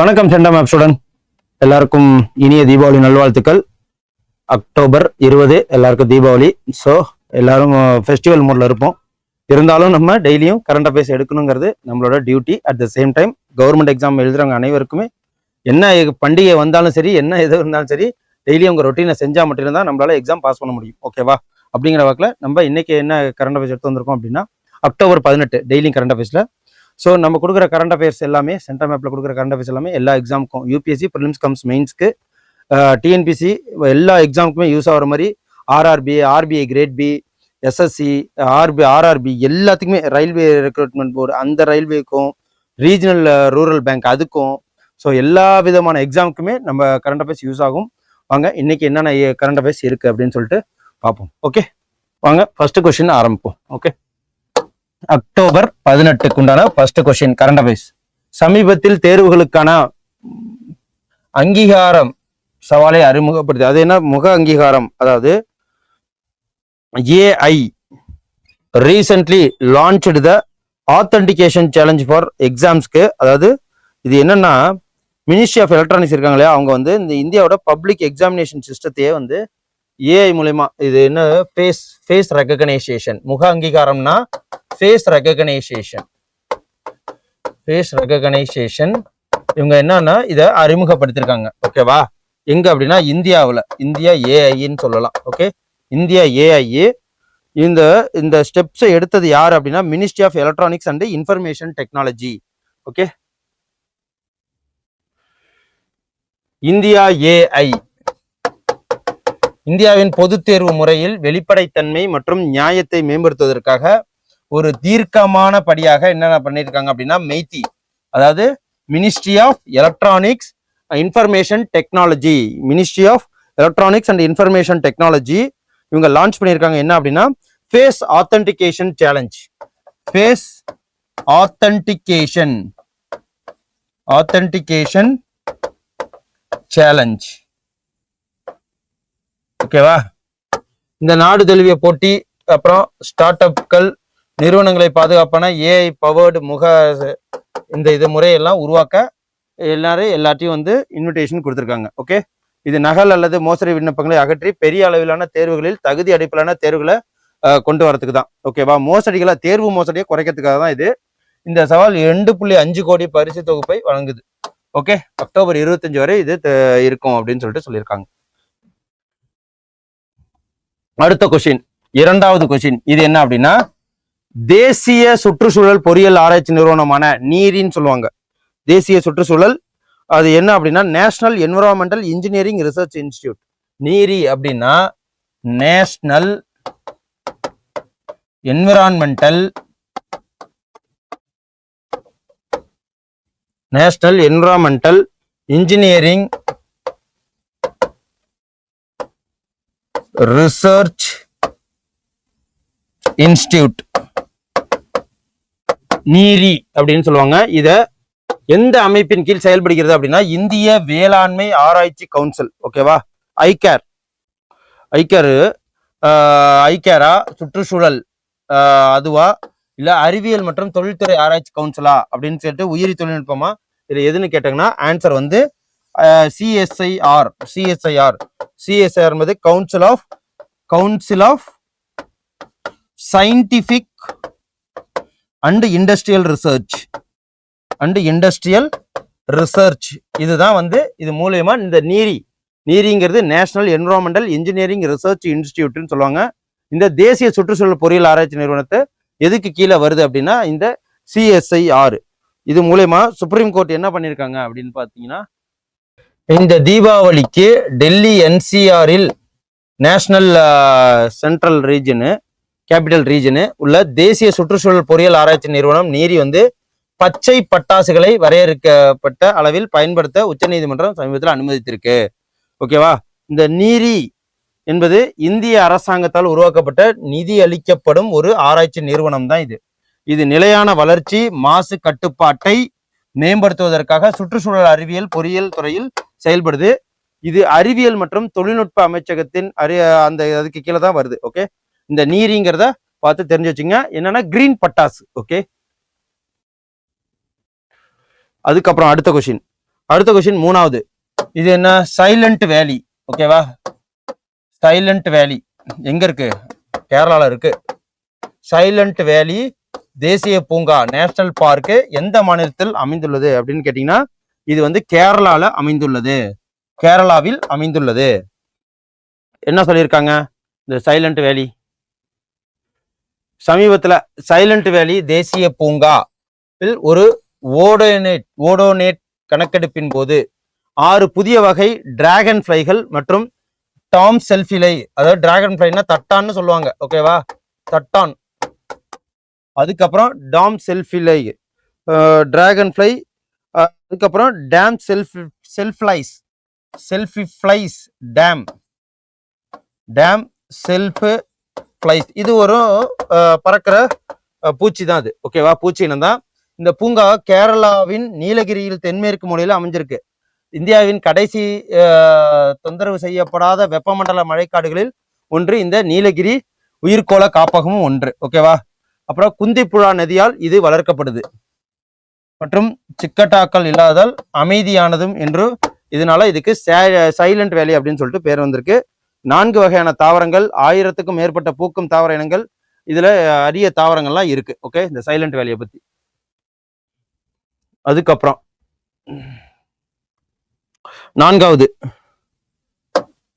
வணக்கம் செண்டம் ஆப்ஸுடன். எல்லாருக்கும் இனிய தீபாவளி நல்வாழ்த்துக்கள். அக்டோபர் இருபது எல்லாருக்கும் தீபாவளி. ஸோ எல்லாரும் ஃபெஸ்டிவல் மூடில் இருப்போம். இருந்தாலும் நம்ம டெய்லியும் கரண்ட் அஃபேர்ஸ் எடுக்கணுங்கிறது நம்மளோட duty at the same time government exam எழுதுறவங்க அனைவருக்குமே என்ன பண்டிகை வந்தாலும் சரி என்ன எது இருந்தாலும் சரி டெய்லி உங்கள் ரொட்டீனை செஞ்சால் மட்டும்தான் நம்மளால எக்ஸாம் பாஸ் பண்ண முடியும். ஓகேவா அப்படிங்கிற வாக்கில் நம்ம இன்னைக்கு என்ன கரண்ட் அஃபேர்ஸ் எடுத்து வந்திருக்கோம் அப்படின்னா அக்டோபர் பதினெட்டு டெய்லியும் கரண்ட் அஃபேர்ஸில் ஸோ நம்ம கொடுக்குற கரண்ட் அஃபேர்ஸ் எல்லாமே சென்ட்ரல் மேப்பில் கொடுக்குற கரண்ட் அஃபேர்ஸ் எல்லாமே எல்லா எக்ஸாமுக்கும் யூபிஎஸ்சி ப்ரிலிம்ஸ் கம்ஸ் மெயின்ஸ்க்கு டிஎன்பிசி எல்லா எக்ஸாமுக்குமே யூஸ் ஆகிற மாதிரி RRB RBI grade B SSC RB RRB எல்லாத்துக்குமே ரயில்வே ரெக்ரூட்மெண்ட் போர்டு அந்த ரயில்வேக்கும் ரீஜனல் ரூரல் பேங்க் அதுக்கும் ஸோ எல்லா விதமான எக்ஸாமுக்குமே நம்ம கரண்ட் அஃபேர்ஸ் யூஸ் ஆகும். வாங்க இன்னைக்கு என்னென்ன கரண்ட் அஃபேர்ஸ் இருக்குது அப்படின்னு சொல்லிட்டு பார்ப்போம் ஓகே வாங்க ஃபர்ஸ்ட் கொஸ்டின் ஆரம்பிப்போம். ஓகே அக்டோபர் பதினெட்டுக்கு உண்டான ஃபர்ஸ்ட் கொஸ்டின் கரண்ட் அஃபேர்ஸ் சமீபத்தில் தேர்வுகளுக்கான அங்கீகாரம் சவாலை அறிமுகப்படுத்தி அது என்ன? முக அங்கீகாரம். அதாவது AI recently launch the authentication challenge for எக்ஸாம்ஸ்க்கு அதாவது இது என்னன்னா மினிஸ்ட்ரி ஆஃப் எலக்ட்ரானிக்ஸ் இருக்காங்க இல்லையா? அவங்க வந்து இந்த இந்தியாவோட பப்ளிக் எக்ஸாமினேஷன் சிஸ்டத்தையே வந்து ஏஐ மூலயமா இது என்ன? ஃபேஸ் ஃபேஸ் ரெகனைசேஷன் முக அங்கீகாரம்னா ஃபேஸ் ரெகனைசேஷன் ஃபேஸ் ரெகனைசேஷன் இவங்க என்னன்னா இதை அறிமுகப்படுத்திருக்காங்க. ஓகேவா எங்க அப்படின்னா இந்தியாவில். இந்தியா ஏஐன்னு சொல்லலாம். ஓகே இந்தியா ஏஐ இந்த இந்த ஸ்டெப்ஸை எடுத்தது யார் அப்படின்னா ministry of electronics and information technology okay India AI இந்தியாவின் பொதுத் தேர்வு முறையில் வெளிப்படைத்தன்மை மற்றும் நியாயத்தை மேம்படுத்துவதற்காக ஒரு தீர்க்கமான படியாக என்னென்ன பண்ணியிருக்காங்க அப்படின்னா மெய்தி அதாவது ministry of electronics information technology ministry of electronics and information technology இவங்க லான்ச் பண்ணியிருக்காங்க. என்ன அப்படின்னா face authentication challenge face authentication authentication challenge ஓகேவா இந்த நாடு தழுவிய போட்டி அப்புறம் ஸ்டார்ட் அப்கள் நிறுவனங்களை பாதுகாப்பான ஏஐ பவர்டு முக இந்த இது முறையெல்லாம் உருவாக்க எல்லாரும் எல்லாத்தையும் வந்து இன்விடேஷன் கொடுத்துருக்காங்க. ஓகே இது நகல் அல்லது மோசடி விண்ணப்பங்களை அகற்றி பெரிய அளவிலான தேர்வுகளில் தகுதி அடிப்பிலான தேர்வுகளை கொண்டு வரதுக்கு தான். ஓகேவா மோசடிகளை தேர்வு மோசடியை குறைக்கிறதுக்காக தான் இது. இந்த சவால் ரெண்டு புள்ளி அஞ்சு கோடி பரிசு தொகுப்பை வழங்குது. ஓகே அக்டோபர் இருபத்தஞ்சு வரை இது இருக்கும் அப்படின்னு சொல்லிட்டு சொல்லியிருக்காங்க. அடுத்த கொஸ்டின் இரண்டாவது கொஸ்டின் இது என்ன அப்படின்னா தேசிய சுற்றுச்சூழல் பொறியியல் ஆராய்ச்சி நிறுவனமான நீரின்னு சொல்லுவாங்க. தேசிய சுற்றுச்சூழல் அது என்ன அப்படின்னா national environmental engineering research institute NEERI அப்படின்னா national environmental national environmental engineering research institute NEERI அப்படின்னு சொல்லுவாங்க. இத எந்த அமைப்பின் கீழ் செயல்படுகிறது அப்படின்னா இந்திய வேளாண்மை ஆராய்ச்சி கவுன்சில். ஓகேவா ஐகேர். ஐகேர் ஐகேரா? சுற்றுச்சூழல். அதுவா? இல்ல அறிவியல் மற்றும் தொழில்துறை ஆராய்ச்சி கவுன்சிலா? அப்படின்னு சொல்லிட்டு உயிரி தொழில்நுட்பமா? இதில் எதுன்னு கேட்டாங்கன்னா ஆன்சர் வந்து சிஎஸ்ஐஆர் சிஎஸ்ஐஆர் சிஎஸ்ஐஆர் என்பது council of council of scientific and industrial research and industrial research இதுதான் வந்து இது மூலயமா இந்த நீரி நீரிங்கிறது நேஷனல் என்விரான்மெண்டல் இன்ஜினியரிங் ரிசர்ச் இன்ஸ்டியூட்னு சொல்லுவாங்க. இந்த தேசிய சுற்றுச்சூழல் பொறியியல் ஆராய்ச்சி நிறுவனத்தை எதுக்கு கீழே வருது அப்படின்னா இந்த சிஎஸ்ஐஆர் இது மூலயமா சுப்ரீம் கோர்ட் என்ன பண்ணியிருக்காங்க அப்படின்னு பார்த்தீங்கன்னா இந்த தீபாவளிக்கு Delhi என்சிஆரில் national central region capital region உள்ள தேசிய சுற்றுச்சூழல் பொறியியல் ஆராய்ச்சி நிறுவனம் நீரி வந்து பச்சை பட்டாசுகளை வரையறுக்கப்பட்ட அளவில் பயன்படுத்த உச்சநீதிமன்றம் சமீபத்தில் அனுமதித்திருக்கு. ஓகேவா இந்த நீரி என்பது இந்திய அரசாங்கத்தால் உருவாக்கப்பட்ட நிதி அளிக்கப்படும் ஒரு ஆராய்ச்சி நிறுவனம் தான் இது. இது நிலையான வளர்ச்சி மாசு கட்டுப்பாட்டை மேம்படுத்துவதற்காக சுற்றுச்சூழல் அறிவியல் பொறியியல் துறையில் செயல்படுது. இது அறிவியல் மற்றும் தொழில்நுட்ப அமைச்சகத்தின் அறி அந்த அதுக்கு கீழே தான் வருது ஓகே இந்த நீரிங்கிறத பார்த்து தெரிஞ்சு வச்சுங்க என்னன்னா கிரீன் பட்டாசு ஓகே அதுக்கப்புறம் அடுத்த கொஷின் அடுத்த கொஷின் மூணாவது. இது என்ன? சைலண்ட் வேலி ஓகேவா சைலண்ட் வேலி எங்க இருக்கு? கேரளால இருக்கு. சைலண்ட் வேலி தேசிய பூங்கா நேஷனல் பார்க்கு எந்த மாநிலத்தில் அமைந்துள்ளது அப்படின்னு கேட்டீங்கன்னா இது வந்து கேரளாவில் அமைந்துள்ளது. கேரளாவில் அமைந்துள்ளது. என்ன சொல்லியிருக்காங்க? இந்த சைலண்ட் வேலி சமீபத்தில் சைலண்ட் வேலி தேசிய பூங்கா ஒரு ஓடோனேட் ஓடோனேட் கணக்கெடுப்பின் போது ஆறு புதிய வகை டிராகன் ஃப்ளைகள் மற்றும் டாம் செல்ஃபிலை அதாவது டிராகன் ஃப்ளைனா தட்டான்னு சொல்லுவாங்க. ஓகேவா தட்டான். அதுக்கப்புறம் டாம் செல்ஃபிலை டிராகன் ஃப்ளை அதுக்கப்புறம் dam self செல்ஃப்ளைஸ் selfie flies dam dam self flies இது ஒரு பறக்கிற பூச்சி தான் அது. ஓகேவா பூச்சி இனம் தான். இந்த பூங்கா கேரளாவின் நீலகிரியில் தென்மேற்கு மூலையில் அமைஞ்சிருக்கு. இந்தியாவின் கடைசி தொந்தரவு செய்யப்படாத வெப்பமண்டல மழைக்காடுகளில் ஒன்று இந்த நீலகிரி உயிர்கோள காப்பகமும் ஒன்று. ஓகேவா அப்புறம் குந்திப்புழா நதியால் இது வளர்க்கப்படுது. மற்றும் சிக்கட்டாக்கள் இல்லாததால் அமைதியானதும் என்று இதனால இதுக்கு சைலண்ட் வேலி அப்படின்னு சொல்லிட்டு பேர் வந்திருக்கு. நான்கு வகையான தாவரங்கள் ஆயிரத்துக்கும் மேற்பட்ட பூக்கும் தாவர இனங்கள் இதுல அரிய தாவரங்கள்லாம் இருக்கு. ஓகே இந்த சைலண்ட் வேலியை பத்தி. அதுக்கப்புறம். நான்காவது.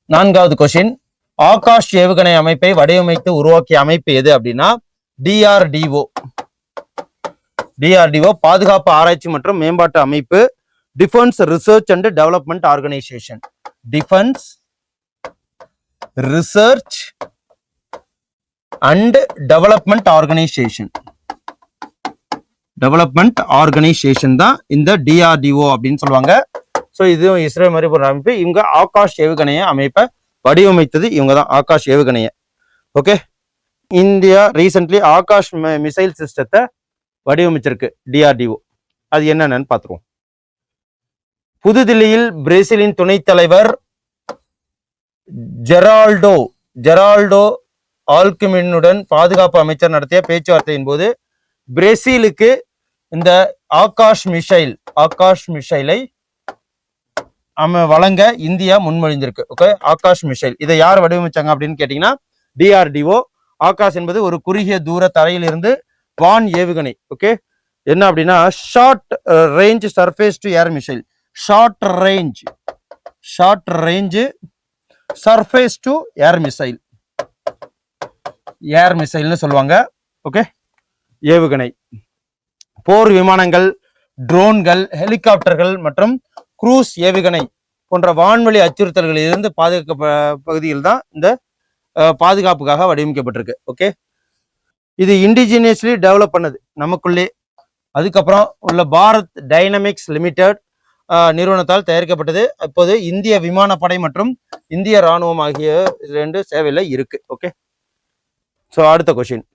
நான்காவது கொஸ்டின் ஆகாஷ் ஏவுகணை அமைப்பை வடிவமைத்து உருவாக்கிய அமைப்பு எது அப்படின்னா டிஆர்டிஓ டிஆர்டிஓ பாதுகாப்பு ஆராய்ச்சி மற்றும் மேம்பாட்டு அமைப்பு defence research and development organisation defence research and development organisation development organisation தான் இந்த டிஆர்டிஓ அப்படின்னு சொல்லுவாங்க. ஸோ இதுவும் இஸ்ரோ மாதிரி ஒரு அமைப்பு. இவங்க ஆகாஷ் ஏவுகணைய அமைப்பை வடிவமைத்தது இவங்க தான் Akash ஏவுகணைய. Okay India recently Akash missile சிஸ்டத்தை வடிவமைச்சிருக்கு டிஆர்டிஓ அது என்னென்னு பார்த்துருவோம். புதுதில்லியில் பிரேசிலின் துணைத் தலைவர் ஜெரால்டோ ஜெரால்டோ ஆல்குமினுடன் பாதுகாப்பு அமைச்சர் நடத்திய பேச்சுவார்த்தையின் போது பிரேசிலுக்கு இந்த ஆகாஷ் மிசைல் ஆகாஷ் மிசைலை வழங்க இந்தியா முன்மொழிந்திருக்கு. ஓகே? ஆகாஷ் மிசைல். இதை யார் வடிவமைச்சாங்க அப்படின்னு கேட்டீங்கன்னா டிஆர்டிஓ ஆகாஷ் என்பது ஒரு குறுகிய தூர தரையிலிருந்து வான் ஏவுகணை ஓகே என்ன அப்படின்னா short range surface to air missile short range short range surface to air missile air மிசைல்னு சொல்லுவாங்க ஓகே ஏவுகணை. போர் விமானங்கள் ட்ரோன்கள் ஹெலிகாப்டர்கள் மற்றும் குரூஸ் ஏவுகணை போன்ற வான்வழி அச்சுறுத்தல்களில் இருந்து பாதுகாக்க பகுதியில் தான் இந்த uh, பாதுகாப்புக்காக வடிவமைக்கப்பட்டிருக்கு ஓகே இது இண்டிஜினியஸ்லி டெவலப் பண்ணது நமக்குள்ளே. அதுக்கப்புறம் உள்ள பாரத் டைனமிக்ஸ் லிமிடெட் நிறுவனத்தால் தயாரிக்கப்பட்டது. இப்போது இந்திய விமானப்படை மற்றும் இந்திய ராணுவம் ஆகிய ரெண்டு சேவையில் இருக்கு. ஓகே ஸோ அடுத்த கொஷின்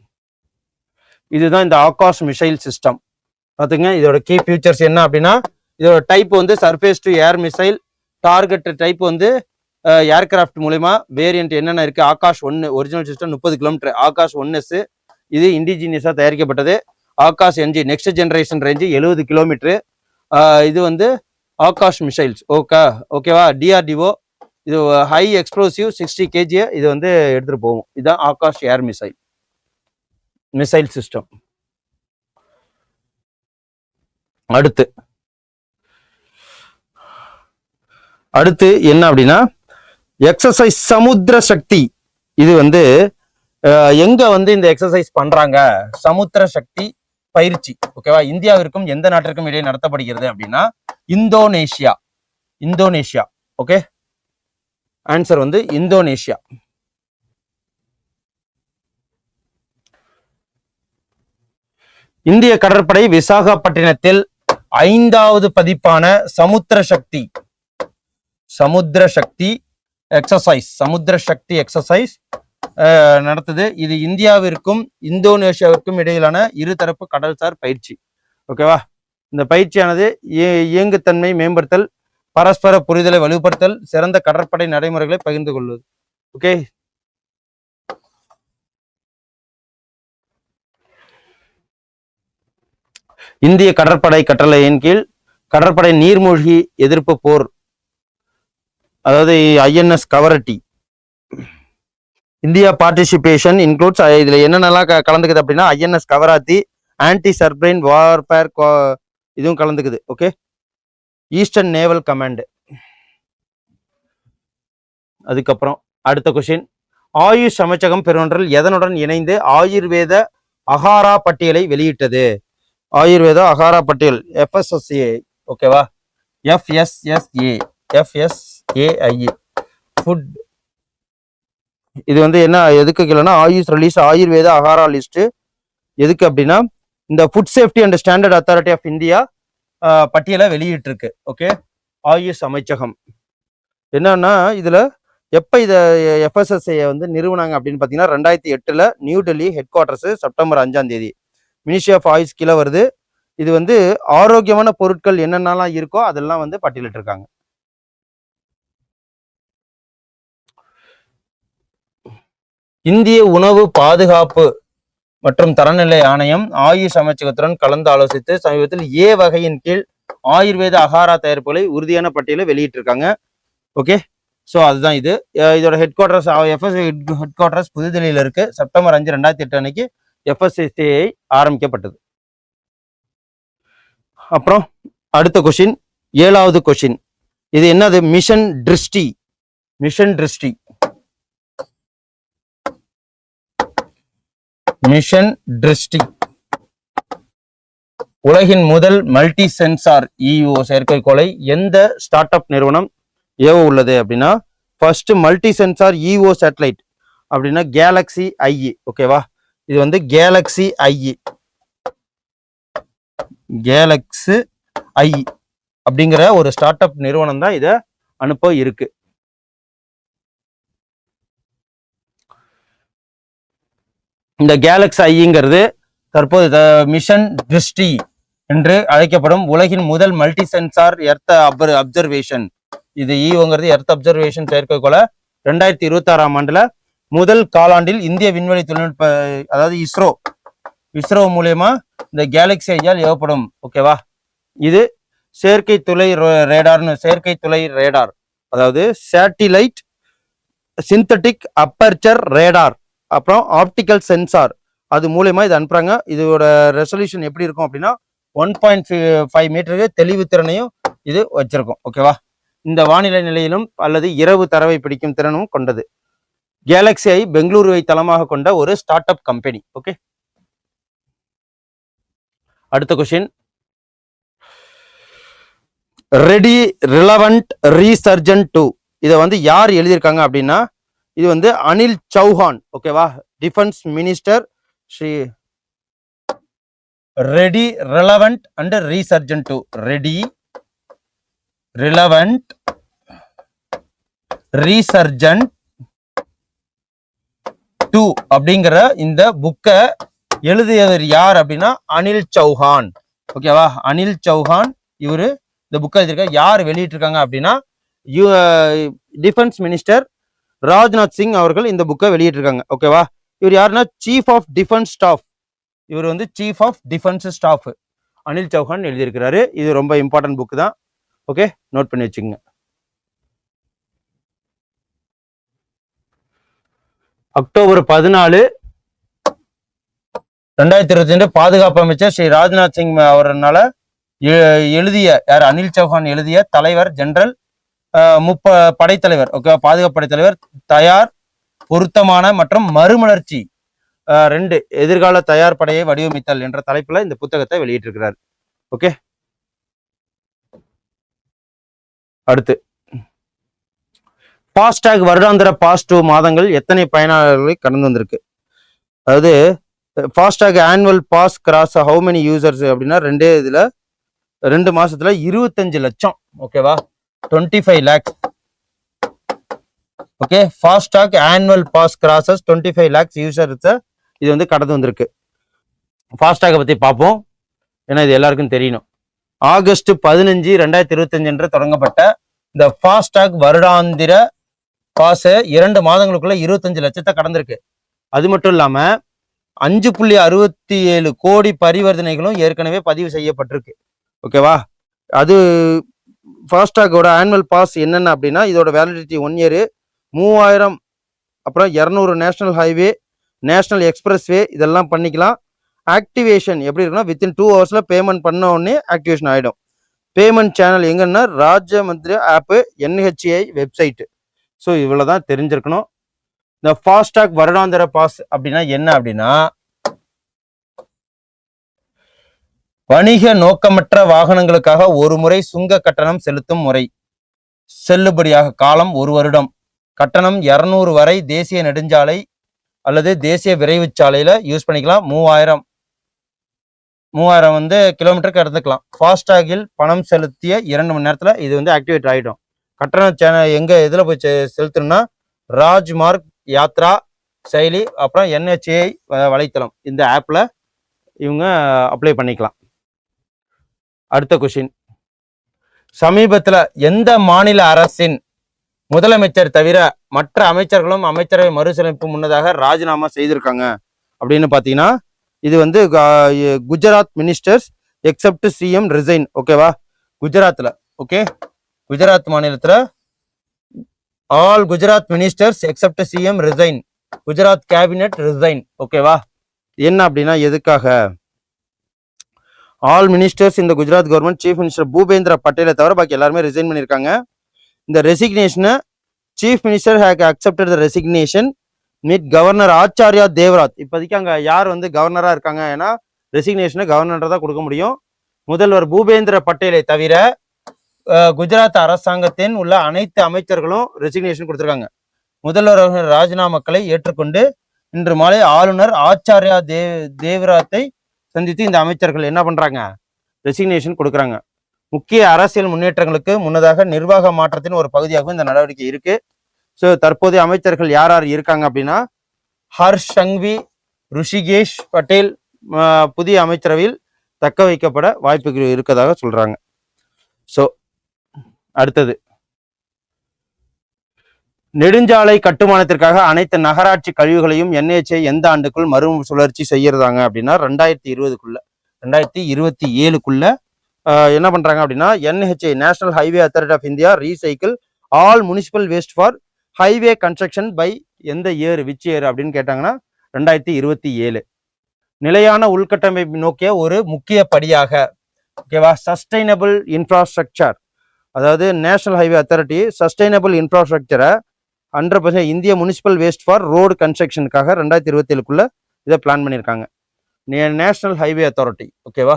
இதுதான் இந்த ஆகாஷ் மிசைல் சிஸ்டம் பார்த்துங்க இதோட கீ ஃபியூச்சர்ஸ் என்ன அப்படின்னா இதோட டைப் வந்து surface to air missile target type வந்து ஏர்கிராஃப்ட் மூலிமா வேரியன்ட் என்னென்ன இருக்குது ஆகாஷ் ஒன்று ஒரிஜினல் சிஸ்டம் முப்பது கிலோமீட்டர் ஆகாஷ் ஒன் எஸ் இது இண்டிஜினியஸாக தயாரிக்கப்பட்டது. Akash NG next generation range எழுபது கிலோமீட்ரு இது வந்து ஆகாஷ் மிசைல்ஸ் ஓகே ஓகேவா? டிஆர்டிஓ இது ஹை எக்ஸ்ப்ளோசிவ் சிக்ஸ்டி கேஜியை இது வந்து எடுத்துகிட்டு போகும். இதுதான் Akash air missile missile system அடுத்து. அடுத்து என்ன அப்படின்னா எக்ஸசைஸ் சமுத்திர சக்தி. இது வந்து எங்க வந்து இந்த எக்ஸசைஸ் பண்றாங்க? சமுத்திர சக்தி பயிற்சி. ஓகேவா இந்தியாவிற்கும் எந்த நாட்டிற்கும் இடையே நடத்தப்படுகிறது அப்படின்னா இந்தோனேஷியா. இந்தோனேஷியா. ஓகே ஆன்சர் வந்து இந்தோனேஷியா. இந்திய கடற்படை விசாகப்பட்டினத்தில் ஐந்தாவது பதிப்பான சமுத்திர சக்தி. சமுத்திர சக்தி எக்ஸசைஸ் சமுத்திர சக்தி எக்ஸசைஸ் நடத்துது. இது இந்தியாவிற்கும் இந்தோனேஷியாவிற்கும் இடையிலான இருதரப்பு கடல்சார் பயிற்சி. ஓகேவா இந்த பயிற்சியானது இயங்குத்தன்மை மேம்படுத்தல் பரஸ்பர புரிதலை வலுப்படுத்தல் சிறந்த கடற்படை நடைமுறைகளை பகிர்ந்து கொள்வது. ஓகே இந்திய கடற்படை கட்டளையின் கீழ் கடற்படை நீர்மூழ்கி எதிர்ப்பு போர் அதாவது INS Kavaratti. India participation includes இதில் என்னென்னலாம் க- கலந்துக்குது அப்படின்னா INS Kavaratti anti submarine warfare இதுவும் கலந்துக்குது ஓகே ஈஸ்டர்ன் நேவல் கமாண்டு அதுக்கப்புறம் அடுத்த கொஷின் ஆயுஷ் அமைச்சகம் பெருவொன்றில் எதனுடன் இணைந்து ஆயுர்வேத அகாரா பட்டியலை வெளியிட்டது? ஆயுர்வேத அகாரா பட்டியல் எஃப்எஸ்எஸ்ஏ ஓகேவா எஃப்எஸ்எஸ்ஏ எஃப்எஸ்ஏஐ ஃபுட் இது வந்து என்ன எதுக்கு கீழேன்னா AYUSH release Ayurveda Akara list எதுக்கு அப்படின்னா இந்த food safety and standard authority of India பட்டியலை வெளியிட்டிருக்கு. ஓகே ஆயுஷ் அமைச்சகம். என்னன்னா இதுல எப்ப இதை எஃப்எஸ்எஸ்ஐ வந்து நிறுவனாங்க அப்படின்னு பார்த்தீங்கன்னா ரெண்டாயிரத்தி எட்டில் new Delhi headquarters September அஞ்சாம் தேதி. மினிஸ்ட்ரி ஆஃப் ஆயுஷ் கீழே வருது. இது வந்து ஆரோக்கியமான பொருட்கள் என்னென்னலாம் இருக்கோ அதெல்லாம் வந்து பட்டியலிட்டு இந்திய உணவு பாதுகாப்பு மற்றும் தரநிலை ஆணையம் ஆயுஷ் அமைச்சகத்துடன் கலந்து ஆலோசித்து சமீபத்தில் ஏ வகையின் கீழ் ஆயுர்வேத அகாரா தயாரிப்புகளை உறுதியான பட்டியலை வெளியிட்டிருக்காங்க. ஓகே? ஸோ அதுதான் இது. இதோட headquarters FS headquarters புதுதில்லியில் இருக்கு. செப்டம்பர் அஞ்சு ரெண்டாயிரத்தி எட்டு அன்னைக்கு எஃப்எஸ்எஸ்ஏஐ ஆரம்பிக்கப்பட்டது. அப்புறம் அடுத்த கொஷின் ஏழாவது கொஷின் இது என்னது? மிஷன் திருஷ்டி மிஷன் திருஷ்டி மிஷன் திருஷ்டி உலகின் முதல் மல்டி சென்சார் இஓ செயற்கைக்கோளை எந்த ஸ்டார்ட் அப் நிறுவனம் ஏவ உள்ளது அப்படின்னா first multi sensor EO satellite அப்படின்னா கேலக்ஸி ஐஇ ஓகேவா இது வந்து கேலக்ஸி ஐஇ கேலக்ஸி ஐ அப்படிங்கிற ஒரு ஸ்டார்ட் அப் நிறுவனம் தான் இதை அனுப்ப இருக்கு. இந்த கேலக்ஸி ஐங்கிறது தற்போது மிஷன் திருஷ்டி என்று அழைக்கப்படும் உலகின் முதல் மல்டி சென்சார் எர்த்த அப்ர அப்சர்வேஷன். இது ஈவோங்கிறது எர்த் அப்சர்வேஷன் செயற்கைக்கோளை. ரெண்டாயிரத்தி இருபத்தி ஆறாம் ஆண்டுல முதல் காலாண்டில் இந்திய விண்வெளி தொழில்நுட்ப அதாவது இஸ்ரோ இஸ்ரோ மூலியமா இந்த கேலக்ஸி ஐயால் ஏவப்படும். ஓகேவா இது செயற்கை துளை ரேடார்னு செயற்கை துளை ரேடார். அதாவது சேட்டிலைட் சிந்தட்டிக் அப்பர்ச்சர் ரேடார். அப்புறம் ஆப்டிக்கல் சென்சார் அது மூலயமா இது அனுப்புறாங்க. இதோட ரெசல்யூஷன் எப்படி இருக்கும் அப்படின்னா ஒன் பாயிண்ட் ஃபைவ் மீட்டருக்கு தெளிவு திறனையும் இது வச்சிருக்கும். ஓகேவா இந்த வானிலை நிலையிலும் அல்லது இரவு தரவை பிடிக்கும் திறனும் கொண்டது. கேலக்ஸியை பெங்களூருவை தளமாக கொண்ட ஒரு ஸ்டார்ட் அப் கம்பெனி ஓகே அடுத்த question ready relevant resurgent two இதை வந்து யார் எழுதியிருக்காங்க அப்படின்னா இது வந்து அனில் சௌஹான் ஓகேவா defence minister Shri ready relevant and resurgent two ready relevant resurgent two அப்படிங்கிற இந்த புக்கை எழுதியவர் யார் அப்படின்னா அனில் சௌஹான் ஓகேவா அனில் சௌஹான் இவரு இந்த புக்கை எழுதியிருக்க யார் வெளியிட்டிருக்காங்க அப்படின்னா you defence minister Rajnath Singh அவர்கள் இந்த புக்கை வெளியிட்டிருக்காங்க. ஓகேவா இவர் யாருன்னா? சீஃப் ஆஃப் டிஃபென்ஸ் ஸ்டாஃப் இவர் வந்து chief of defence staff Anil Chauhan எழுதியிருக்கிறாரு. இது ரொம்ப இம்பார்ட்டன்ட் புக் தான். ஓகே நோட் பண்ணி வச்சுக்கோங்க. அக்டோபர் பதினாலு ரெண்டாயிரத்தி இருபத்தி ரெண்டு பாதுகாப்பு அமைச்சர் ஸ்ரீ ராஜ்நாத் சிங் அவர்னால எ- எழுதிய யார்? அனில் சௌஹான் எழுதிய தலைவர் ஜெனரல் முப்ப படைத்தலைவர் ஓகே பாதுகாப்பு படைத்தலைவர் தயார் பொருத்தமான மற்றும் மறுமலர்ச்சி. ரெண்டு எதிர்கால தயார் படையை வடிவமைத்தல் என்ற தலைப்புல இந்த புத்தகத்தை வெளியிட்டிருக்கிறார். ஓகே? அடுத்து. பாஸ்டாக் வருடாந்திர பாஸ் டூ மாதங்கள் எத்தனை பயனாளர்களை கடந்து வந்திருக்கு? அதாவது FASTag annual pass cross how many users அப்படின்னா ரெண்டே இதுல ரெண்டு மாசத்துல இருபத்தஞ்சு லட்சம். ஓகேவா? Twenty five lakhs okay FASTag annual pass crosses twenty five lakhs யூசர்ஸை இது வந்து கடந்து வந்திருக்கு. ஃபாஸ்டாகை பத்தி பார்ப்போம். ஏன்னா இது எல்லாருக்கும் தெரியணும். ஆகஸ்ட் பதினஞ்சு ரெண்டாயிரத்தி இருபத்தஞ்சு என்று தொடங்கப்பட்ட இந்த ஃபாஸ்டாக் வருடாந்திர பாஸ் இரண்டு மாதங்களுக்குள்ள இருபத்தஞ்சு லட்சத்தை கடந்திருக்கு. அது மட்டும் இல்லாம அஞ்சு புள்ளி அறுபத்தி ஏழு கோடி பரிவர்த்தனைகளும் ஏற்கனவே பதிவு செய்யப்பட்டிருக்கு. ஓகேவா அது ஃபாஸ்டாகோட ஆனுவல் பாஸ் என்னென்ன அப்படின்னா இதோட வேலிடிட்டி ஒன் இயரு மூவாயிரம் அப்புறம் இரநூறு நேஷ்னல் ஹைவே நேஷ்னல் எக்ஸ்பிரஸ்வே இதெல்லாம் பண்ணிக்கலாம். ஆக்டிவேஷன் எப்படி இருக்குன்னா வித்தின் டூ ஹவர்ஸில் பேமெண்ட் பண்ண உடனே ஆக்டிவேஷன் ஆகிடும் பேமெண்ட் சேனல் எங்கன்னா ராஜமந்திரி ஆப்பு என்ஹெச்ஏ வெப்சைட்டு ஸோ இவ்வளோ தான் தெரிஞ்சிருக்கணும். இந்த ஃபாஸ்டாக் வருடாந்திர பாஸ் அப்படின்னா என்ன அப்படின்னா வணிக நோக்கமற்ற வாகனங்களுக்காக ஒரு முறை சுங்க கட்டணம் செலுத்தும் முறை. செல்லுபடியாக காலம் ஒரு வருடம். கட்டணம் இரநூறு வரை தேசிய நெடுஞ்சாலை அல்லது தேசிய விரைவு சாலையில யூஸ் பண்ணிக்கலாம். மூவாயிரம். மூவாயிரம் வந்து கிலோமீட்டருக்கு எடுத்துக்கலாம். ஃபாஸ்டாகில் பணம் செலுத்திய இரண்டு மணி நேரத்தில் இது வந்து ஆக்டிவேட் ஆகிடும் கட்டண சேனல் எங்கே இதில் போய் செ- செலுத்தணும்னா ராஜ்மார்க் யாத்ரா செயலி அப்புறம் என்ஹெச்ஏ வலைத்தளம். இந்த ஆப்பில் இவங்க அப்ளை பண்ணிக்கலாம். அடுத்த கொஷின் சமீபத்துல எந்த மாநில அரசின் முதலமைச்சர் தவிர மற்ற அமைச்சர்களும் அமைச்சரவை மறுசீரமைப்பு முன்னதாக ராஜினாமா செய்திருக்காங்க. அப்படின்னு பார்த்தீங்கன்னா இது வந்து கா- Gujarat ministers except CM resign ஓகேவா குஜராத்தில் ஓகே குஜராத் மாநிலத்தில் all Gujarat ministers except CM resign Gujarat cabinet resign ஓகேவா என்ன அப்படின்னா எதுக்காக? ஆல் மினிஸ்டர்ஸ் இந்த Gujarat government chief minister Bhupendra பட்டேலை தவிர பாக்கி எல்லாருமே ரிசைன் பண்ணியிருக்காங்க. இந்த ரெசிக்னேஷனை chief minister has accepted the resignation meet governor Acharya Devvrat இப்போதைக்கு அங்கே யார் வந்து கவர்னராக இருக்காங்க ஏன்னா ரெசிக்னேஷனை கவர்னர் தான் கொடுக்க முடியும். முதல்வர் பூபேந்திர பட்டேலை தவிர குஜராத் அரசாங்கத்தின் உள்ள அனைத்து அமைச்சர்களும் ரெசிக்னேஷன் கொடுத்துருக்காங்க. முதல்வர் ராஜினாமாக்களை ஏற்றுக்கொண்டு இன்று மாலை ஆளுநர் ஆச்சாரியா தேவ் தேவராத்தை சந்தித்து இந்த அமைச்சர்கள் என்ன பண்றாங்க? ரெசிக்னேஷன் கொடுக்குறாங்க. முக்கிய அரசியல் முன்னேற்றங்களுக்கு முன்னதாக நிர்வாக மாற்றத்தின் ஒரு பகுதியாகவும் இந்த நடவடிக்கை இருக்கு. ஸோ தற்போதைய அமைச்சர்கள் யார் யார் இருக்காங்க அப்படின்னா ஹர்ஷ் சங்வி ருஷிகேஷ் பட்டேல் புதிய அமைச்சரவையில் தக்க வைக்கப்பட வாய்ப்புகள் இருக்கதாக சொல்றாங்க. ஸோ அடுத்தது. நெடுஞ்சாலை கட்டுமானத்திற்காக அனைத்து நகராட்சி கழிவுகளையும் என்ஹெச்ஐ எந்த ஆண்டுக்குள் மறுசுழற்சி செய்யறதாங்க அப்படின்னா ரெண்டாயிரத்தி இருபதுக்குள்ள ரெண்டாயிரத்தி இருபத்தி ஏழுக்குள்ள என்ன பண்றாங்க அப்படின்னா NHAI national highway authority of India recycle all municipal waste for highway construction by எந்த இயர் விச் இயர் அப்படின்னு கேட்டாங்கன்னா ரெண்டாயிரத்தி இருபத்தி ஏழு. நிலையான உள்கட்டமைப்பு நோக்கிய ஒரு முக்கிய படியாக ஓகேவா சஸ்டைனபிள் இன்ஃப்ராஸ்ட்ரக்சர் அதாவது நேஷனல் ஹைவே அத்தாரிட்டி சஸ்டைனபிள் இன்ஃப்ராஸ்ட்ரக்சரை ஹண்ட்ரட் பர்சன்ட் இந்திய முனிசிபல் வேஸ்ட் ஃபார் ரோடு கன்ஸ்ட்ரக்ஷனுக்காக ரெண்டாயிரத்தி இருபத்தி ஏழுக்குள்ளே இதை பிளான் பண்ணியிருக்காங்க. நேஷனல் ஹைவே அத்தாரிட்டி ஓகேவா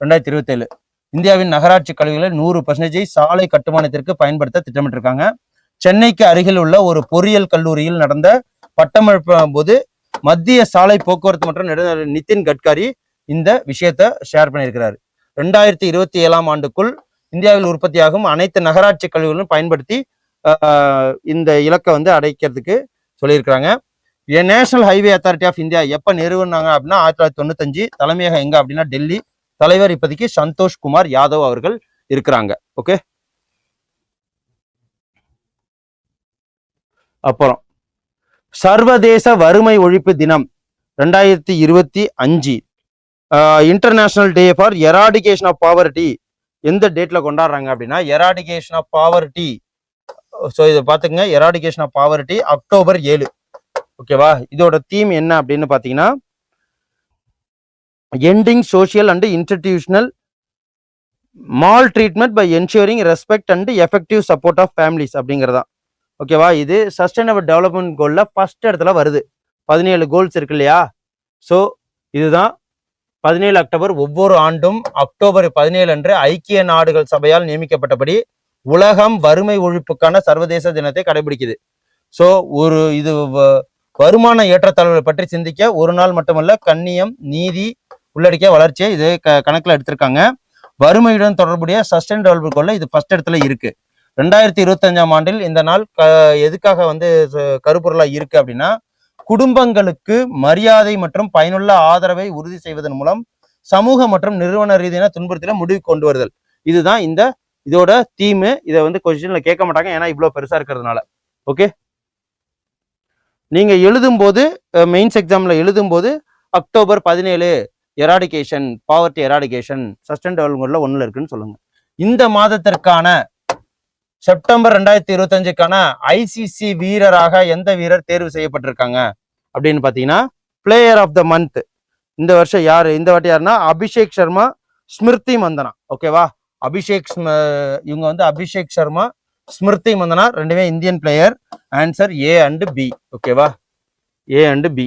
ரெண்டாயிரத்தி இருபத்தேழு. இந்தியாவின் நகராட்சி கழிவுகளை நூறு பர்சன்டேஜை சாலை கட்டுமானத்திற்கு பயன்படுத்த திட்டமிட்டிருக்காங்க. சென்னைக்கு அருகில் உள்ள ஒரு பொறியியல் கல்லூரியில் நடந்த பட்டமளிப்பு போது மத்திய சாலை போக்குவரத்து மற்றும் நெடுஞ்சாலை நிதின் கட்காரி இந்த விஷயத்த ஷேர் பண்ணியிருக்கிறார். ரெண்டாயிரத்தி இருபத்தி ஏழாம் ஆண்டுக்குள் இந்தியாவில் உற்பத்தியாகும் அனைத்து நகராட்சி கழிவுகளும் பயன்படுத்தி இந்த இலக்கை வந்து அடைக்கிறதுக்கு சொல்லியிருக்கிறாங்க. National highway authority of India எப்போ நிறுவனாங்க அப்படின்னா ஆயிரத்தி தொள்ளாயிரத்தி தொண்ணூத்தஞ்சு தலைமையகம் எங்க அப்படின்னா டெல்லி. தலைவர் இப்போதைக்கு சந்தோஷ் குமார் யாதவ் அவர்கள் இருக்கிறாங்க. ஓகே? அப்புறம் சர்வதேச வறுமை ஒழிப்பு தினம் ரெண்டாயிரத்தி இருபத்தி அஞ்சு. International day for eradication of poverty எந்த டேட்ல கொண்டாடுறாங்க அப்படின்னா எராடிகேஷன் ஆஃப் பாவர்ட்டி ஸோ இதை பார்த்துக்கங்க. எராடிகேஷன் ஆஃப் பாவர்ட்டி அக்டோபர் ஏழு. ஓகேவா இதோட தீம் என்ன அப்படின்னு பார்த்தீங்கன்னா ending social and institutional maltreatment by ensuring respect and effective support of families அப்படிங்கிறதா. ஓகேவா இது சஸ்டைனபிள் டெவலப்மெண்ட் கோலில் ஃபஸ்ட் இடத்துல வருது. பதினேழு கோல்ஸ் இருக்கு இல்லையா? ஸோ இதுதான் பதினேழு அக்டோபர் ஒவ்வொரு ஆண்டும் அக்டோபர் பதினேழு அன்று ஐக்கிய நாடுகள் சபையால் நியமிக்கப்பட்டபடி உலகம் வறுமை ஒழிப்புக்கான சர்வதேச தினத்தை கடைபிடிக்குது. ஸோ ஒரு இது வ- வருமான ஏற்றத்தாழ்வுகளை பற்றி சிந்திக்க ஒரு நாள் மட்டுமல்ல கண்ணியம் நீதி உள்ளடக்கிய வளர்ச்சியை இது க கணக்கில் எடுத்திருக்காங்க. வறுமையுடன் தொடர்புடைய சஸ்டைன் டெவலப்மெண்ட் கோல்ல இது ஃபர்ஸ்ட் இடத்துல இருக்கு. ரெண்டாயிரத்தி இருபத்தஞ்சாம் ஆண்டில் இந்த நாள் க எதுக்காக வந்து ச- இருக்கு அப்படின்னா குடும்பங்களுக்கு மரியாதை மற்றும் பயனுள்ள ஆதரவை உறுதி செய்வதன் மூலம் சமூக மற்றும் நிறுவன ரீதியான துன்புறுத்தல முடிவு கொண்டு வருதல். இதுதான் இந்த இதோட தீமு இதை வந்து கொஸ்டின்ல கேட்க மாட்டாங்க. ஏன்னா இவ்வளோ பெருசா இருக்கிறதுனால. ஓகே நீங்க எழுதும்போது மெயின்ஸ் எக்ஸாம்ல எழுதும்போது அக்டோபர் பதினேழு எராடிகேஷன் பாவர்ட்டி எராடிகேஷன் சஸ்டன் டெவலப்மெண்ட்ல ஒண்ணுல இருக்குன்னு சொல்லுங்க. இந்த மாதத்திற்கான செப்டம்பர் ரெண்டாயிரத்தி இருபத்தஞ்சுக்கான ஐசிசி வீரராக எந்த வீரர் தேர்வு செய்யப்பட்டிருக்காங்க? அப்படின்னு பாத்தீங்கன்னா பிளேயர் ஆஃப் த மந்த் இந்த வருஷம் யாரு? இந்த வாட்டி யாருன்னா அபிஷேக் சர்மா ஸ்மிருதி மந்தனா. ஓகேவா அபிஷேக் இவங்க வந்து அபிஷேக் சர்மா ஸ்மிருதி மந்தனா ரெண்டுமே Indian player answer A and B ஓகேவா ஏ அண்ட் பி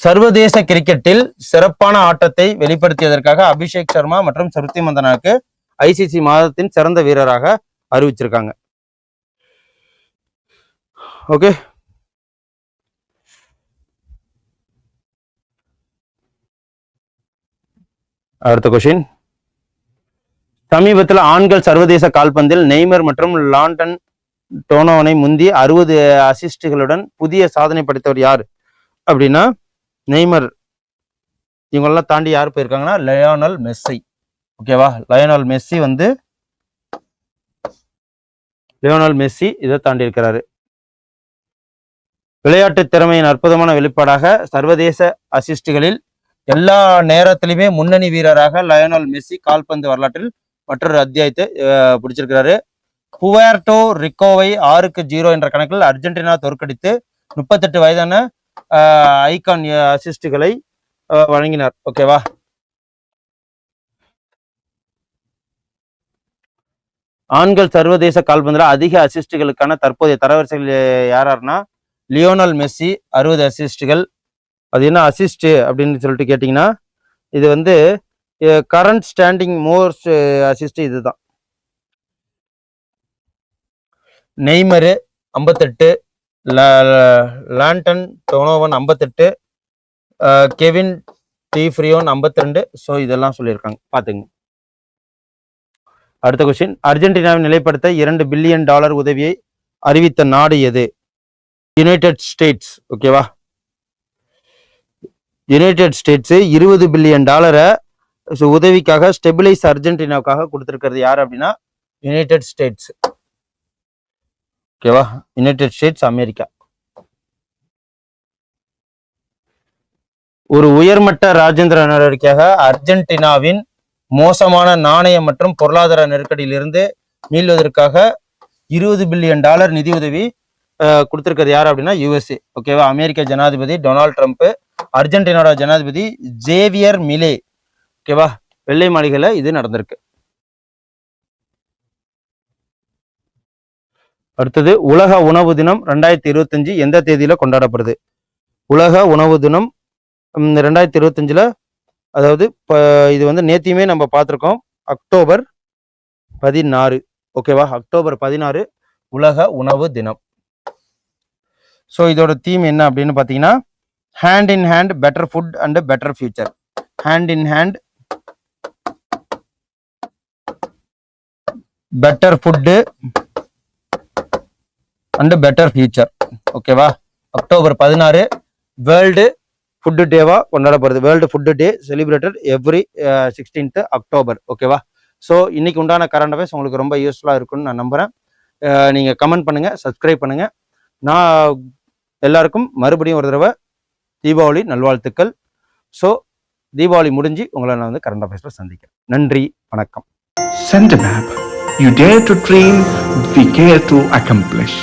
சர்வதேச கிரிக்கெட்டில் சிறப்பான ஆட்டத்தை வெளிப்படுத்தியதற்காக அபிஷேக் சர்மா மற்றும் ஸ்மிருதி மந்தனாக்கு ஐசிசி மாதத்தின் சிறந்த வீரராக அறிவிச்சிருக்காங்க. ஓகே அடுத்த கொஷின் சமீபத்தில் ஆண்கள் சர்வதேச கால்பந்தில் நெய்மர் மற்றும் லாண்டன் டோனோவனை முந்தி அறுபது அசிஸ்டுகளுடன் புதிய சாதனை படைத்தவர் யார்? அப்படின்னா நெய்மர். இவங்கெல்லாம் தாண்டி யார் போயிருக்காங்கன்னா லயோனல் மெஸ்ஸி. ஓகேவா லயோனல் மெஸ்ஸி வந்து லியோனல் மெஸ்ஸி இதை தாண்டி இருக்கிறாரு. விளையாட்டு திறமையின் அற்புதமான வெளிப்பாடாக சர்வதேச அசிஸ்டுகளில் எல்லா நேரத்திலுமே முன்னணி வீரராக லயோனல் மெஸ்ஸி கால்பந்து வரலாற்றில் மற்றொரு அத்தியாயத்தை பிடிச்சிருக்கிறாரு. புவேர்டோ ரிக்கோவை ஆறுக்கு ஜீரோ என்ற கணக்கில் அர்ஜென்டினா தோற்கடித்து முப்பத்தெட்டு வயதான ஐகான் அசிஸ்டுகளை வழங்கினார். ஓகேவா? ஆண்கள் சர்வதேச கால்பந்தில் அதிக அசிஸ்டுகளுக்கான தற்போதைய தரவரிசைகள் யாராருன்னா லியோனல் மெஸ்ஸி அறுபது அசிஸ்டுகள் அது என்ன அசிஸ்ட்டு அப்படின்னு சொல்லிட்டு கேட்டிங்கன்னா இது வந்து கரண்ட் ஸ்டாண்டிங் மோஸ்ட் அசிஸ்ட் இதுதான். நெய்மரு ஐம்பத்தெட்டு லாண்டன் டொனோவன் ஐம்பத்தெட்டு கெவின் டீஃப்ரியோன் ஐம்பத்தி ரெண்டு ஸோ இதெல்லாம் சொல்லியிருக்காங்க. பார்த்துங்க. அடுத்த கொஸ்டின் அர்ஜென்டினாவை நிலைப்படுத்த இரண்டு பில்லியன் டாலர் உதவியை அறிவித்த நாடு எது? யுனைடெட் ஸ்டேட்ஸ் ஓகேவா யுனைடெட் ஸ்டேட்ஸு இருபது பில்லியன் டாலரை உதவிக்காக ஸ்டெபிலைஸ் அர்ஜென்டினாவுக்காக கொடுத்துருக்கிறது யார் அப்படின்னா யுனைடெட் ஸ்டேட்ஸ் ஓகேவா யுனைடெட் ஸ்டேட்ஸ் அமெரிக்கா. ஒரு உயர்மட்ட ராஜேந்திர நடவடிக்கையாக அர்ஜென்டினாவின் மோசமான நாணய மற்றும் பொருளாதார நெருக்கடியிலிருந்து மீள்வதற்காக இருபது பில்லியன் டாலர் நிதியுதவி உதவி கொடுத்திருக்கிறது யார் அப்படின்னா யுஎஸ்ஏ ஓகேவா அமெரிக்க ஜனாதிபதி டொனால்ட் ட்ரம்ப் அர்ஜென்டினாவோட ஜனாதிபதி ஜேவியர் மிலே. ஓகேவா வெள்ளை மாளிகையில் இது நடந்திருக்கு. அடுத்தது உலக உணவு தினம் ரெண்டாயிரத்தி இருபத்தஞ்சு எந்த தேதியில கொண்டாடப்படுது? உலக உணவு தினம் ரெண்டாயிரத்தி இருபத்தஞ்சுல அதாவது இப்போ இது வந்து நேத்தியுமே நம்ம பார்த்துருக்கோம் அக்டோபர் பதினாறு. ஓகேவா அக்டோபர் பதினாறு உலக உணவு தினம். ஸோ இதோட தீம் என்ன அப்படின்னு பார்த்தீங்கன்னா hand in hand better food and better future hand in hand better food and better future ஓகேவா அக்டோபர் பதினாறு வேர்ல்டு ஃபுட்டு டேவா கொண்டாடப்படுது world food day celebrated every sixteenth October ஓகேவா ஸோ இன்னைக்கு உண்டான கரண்ட் அஃபேர்ஸ் உங்களுக்கு ரொம்ப யூஸ்ஃபுல்லாக இருக்கும்னு நான் நம்புகிறேன் uh, நீங்கள் கமெண்ட் பண்ணுங்கள் சப்ஸ்கிரைப் பண்ணுங்கள் நான் எல்லாருக்கும் மறுபடியும் ஒரு தடவை தீபாவளி நல்வாழ்த்துக்கள். ஸோ தீபாவளி முடிஞ்சு உங்களை நான் வந்து கரண்ட் அஃபேர்ஸில் சந்திக்கிறேன். நன்றி வணக்கம். Sent map you dare to dream we care to accomplish.